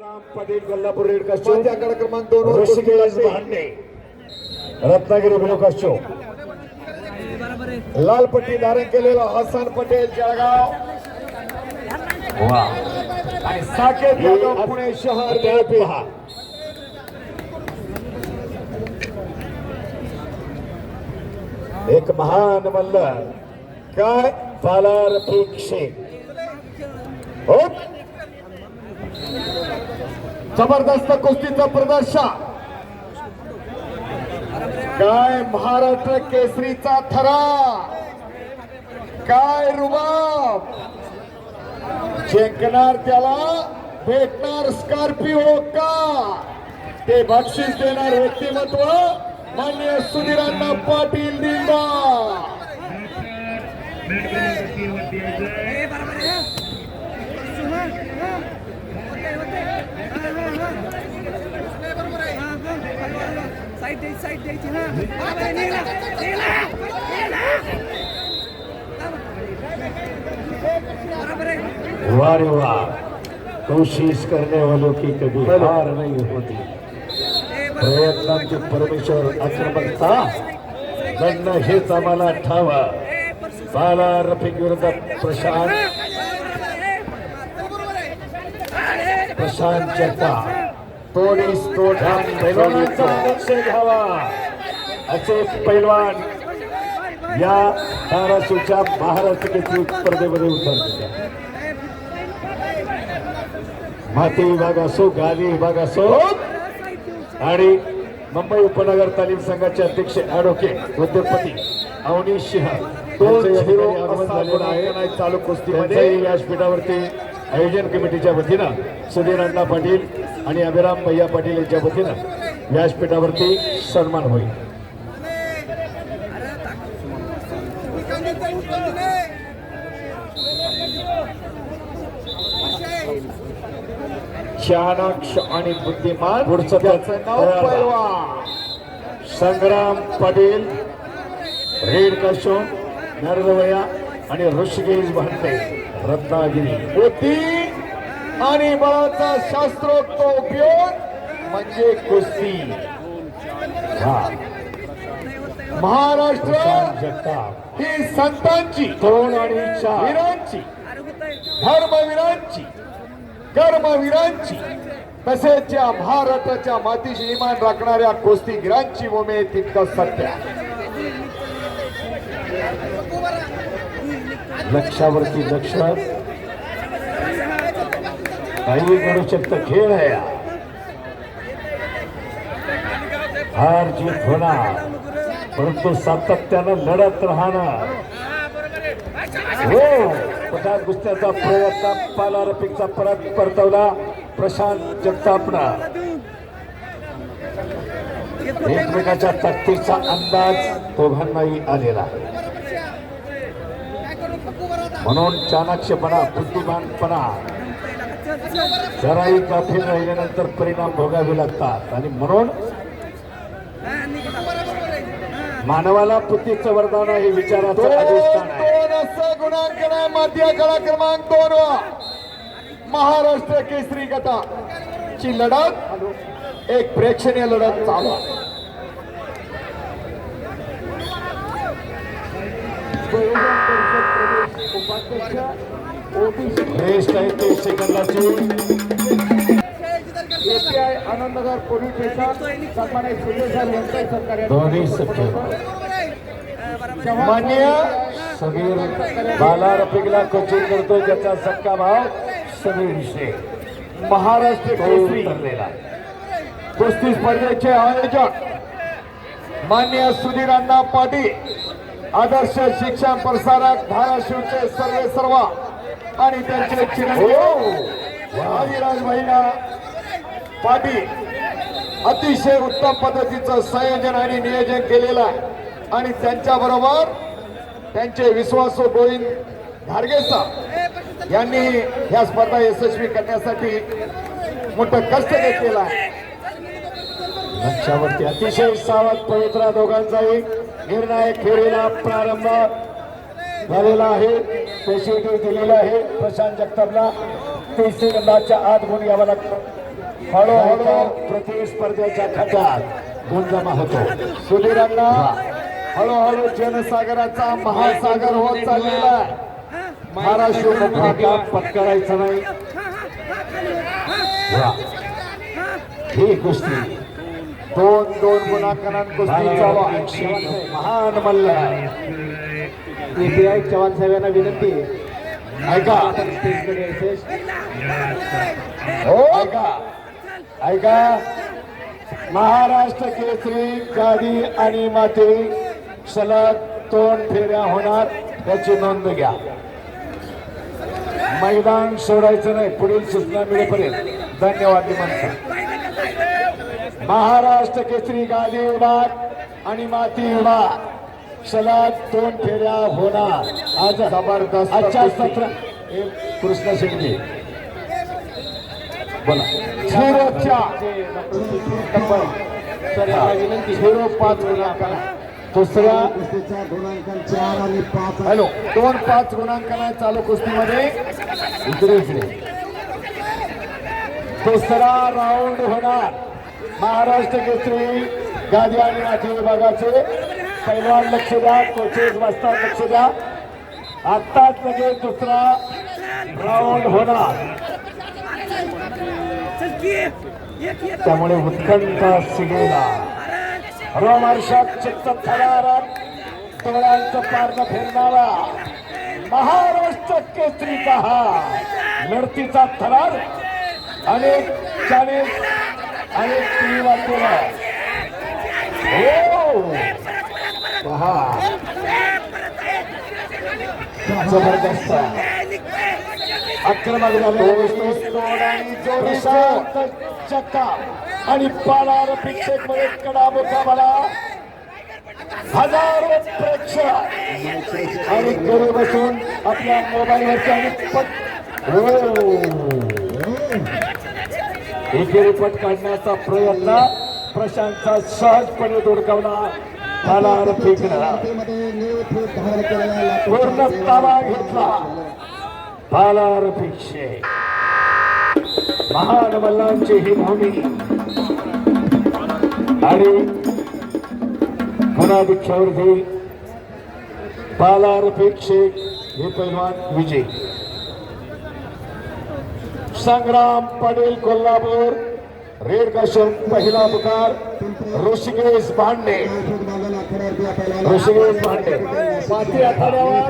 राम पाटील कोल्हापूर रेड कस्टो आकडा क्रमांक दोन वर ऋषिकेश भांडे. रत्नागिरी ब्लू कस्टो लाल पट्टी धारण केलेला हसन पटेल जळगाव. वा आणि साकेत यादव पुणे शहर तळपी हा एक महान मल्ल काय? पालार शेख हो? जबरदस्त कुस्तीचं प्रदर्शन. काय महाराष्ट्र केसरीचा थरा. काय रुबाब. जिंकणार त्याला भेटणार स्कॉर्पिओ का? ते बक्षीस देणार व्यक्तिमत्व मान्य सुधीरांना पाटील दिंडा. साईड द्यायची साईड द्यायची. हा. बरोबर आहे, निघाला, निघाला, निघाला. बरोबर आहे. वाह रे वाह कोशिश करने वालों की कभी हार नहीं होती. बरोबर. प्रयत्नांची परमेश्वर आक्रमकता लढणं हेच आम्हाला ठावा. बाला रफिक विरुद्ध प्रशांत. प्रशांत जगताप. तोडीस तोड पैलवानांचा लक्ष घ्यावा असे पैलवान या धाराशिवच्या महाराष्ट्र केसरी स्पर्धेमध्ये उतरले. माती विभाग असो गाली विभाग असो आणि मुंबई उपनगर तालीम संघाचे अध्यक्ष ऍडव्होकेट उद्योगपती अवनीश सिंह चालू त्यांच्याही व्यासपीठावरती आयोजन कमिटीच्या वतीनं सुधीर अण्णा पाटील आणि अभिराम भैया पाटील यांच्या वतीनं व्यासपीठावरती सन्मान होईल. चाणक्ष आणि बुद्धिमान पुढचं त्याचं नाव संग्राम पाटील रेड कशो नरदवया आणि ऋषिकेश भांडे रत्नागिरी. बुद्धी आणि बळाचा शास्त्रोक्त उपयोग म्हणजे कुस्ती महाराष्ट्र ही संतांची वीरांची. धर्मवीरांची कर्मवीरांची तसेच या महाराष्ट्राच्या मातीशी इमान राखणाऱ्या कुस्तीगिरांची आहे तितकं सत्य. लक्षावरती लक्ष काही करू शकतं खेळ आहे हार जीत होणार परंतु सातत्यानं लढत राहणार. हो पटात कुस्त्याचा प्रयत्न पाला रफिकचा परत परतवला प्रशांत जगतापना. एकमेकाच्या ताकदीचा अंदाज दोघांनाही आलेला आहे. म्हणून चाणाक्षपणा बुद्धिमानपणा जराही गाफील राहिल्यानंतर परिणाम भोगावे लागतात. आणि म्हणून. मानवाला बुद्धीचं वरदान हे विचाराचं दोन अधिष्ठान आहे. गुणांकन माती कळा क्रमांक दोन महाराष्ट्र केसरी गटा ची लढत एक प्रेक्षणीय लढत चालू आहे. बेस्ट आहे तीस सेकंदाची एपीआय आनंदनगर पोलीस स्टेशन सन्मानित सुरेश सर यांचे दोन्ही सख्य. मान्य समीर बाला रफिकला कोचिंग करतोय त्याचा सक्का भाव समीर शेख महाराष्ट्र तो केसरी उतरलेला कुस्ती स्पर्धेचे आयोजक मान्य सुधीर अण्णा पाटील आदर्श शिक्षण प्रसारक धाराशिवचे सर्वे सर्व आणि त्यांचे चिरंजीव आदिराज भैया पाटील अतिशय उत्तम पद्धतीचं संयोजन आणि नियोजन केलेलं आहे. आणि त्यांच्या बरोबर त्यांचे विश्वासू गोविंद घारगेसा यांनी ह्या स्पर्धा यशस्वी करण्यासाठी मोठं कष्ट घेतलेलं आहे. लक्षावरती अतिशय सावध पवित्रा दोघांचाही निर्णायक फेरीला प्रारंभ झालेला आहे. पेशिटी दिलेला आहे. प्रशांत जगतापला. तीस सेकंदाच्या आत गुण घ्यावा लागतो. हळूहळू प्रतिस्पर्ध्याच्या खात्यात गुण जमा होतो. सुधीरांना हळूहळू जनसागराचा महासागर होत चाललेला महाराष्ट्र मुखात पत्करायचं नाही. ही. कुस्ती. दोन दोन गुणांकनात कुस्ती चालू महान मल्ल एपीआय चव्हाण साहेबांना विनंती ऐका. हो. ऐका. ऐका. महाराष्ट्र केसरी गादी आणि माती सलग दोन फेऱ्या होणार त्याची नोंद घ्या. मैदान सोडायचं नाही पुढील सूचना मिळेपर्यंत. धन्यवाद महाराष्ट्र केसरी गादी विभाग आणि माती विभाग. सलग दोन फेऱ्या होणार. आज जबरदस्त आजच्या. सत्र कृष्ण शिंदे बोला. झिरोच्या सर यांना विनंती. झिरो पाच हॅलो. दोन पाच गुणांकनात चालू कुस्तीमध्ये. इकडे इकडे. दुसरा राऊंड होणार. महाराष्ट्र केसरी गादी आणि माती विभागाचे पैलवान लक्ष द्या कोचेस वाजता लक्ष द्या. आत्ताच लगेच दुसरा राऊंड होणार. त्यामुळे उत्कंठा सिगेला. रोमहर्षक चित्त थरारक डोळ्यांचं पारण फिरणारा महाराष्ट्र केसरी पहा. हा लढतीचा थरार अनेक चाळीस अनेक टीव्ही वाचलेला हो! पहा जबरदस्त. आक्रमक झाले. चक्का. आणि पालार प्रेक्षकमध्ये कडा मला. हजारो प्रेक्षक. आणि घरी बसून आपल्या मोबाईलवरती आणि पट हो. एकेरी पट काढण्याचा प्रयत्न प्रशांतचा सहजपणे दोडकावला पालार फेकला. पूर्ण ताबा घेतला. पालार भिक्षे. महान मल्लांची ही भूमी. आणि पुन्हा भिक्षावरती पालार भिक्षे हे पैलवान विजय. संग्राम पाटील कोल्हापूर. रेड कशम पहिला पुकार ऋषिकेश भांडे. ऋषिकेश भांडे. आठवड्यावर.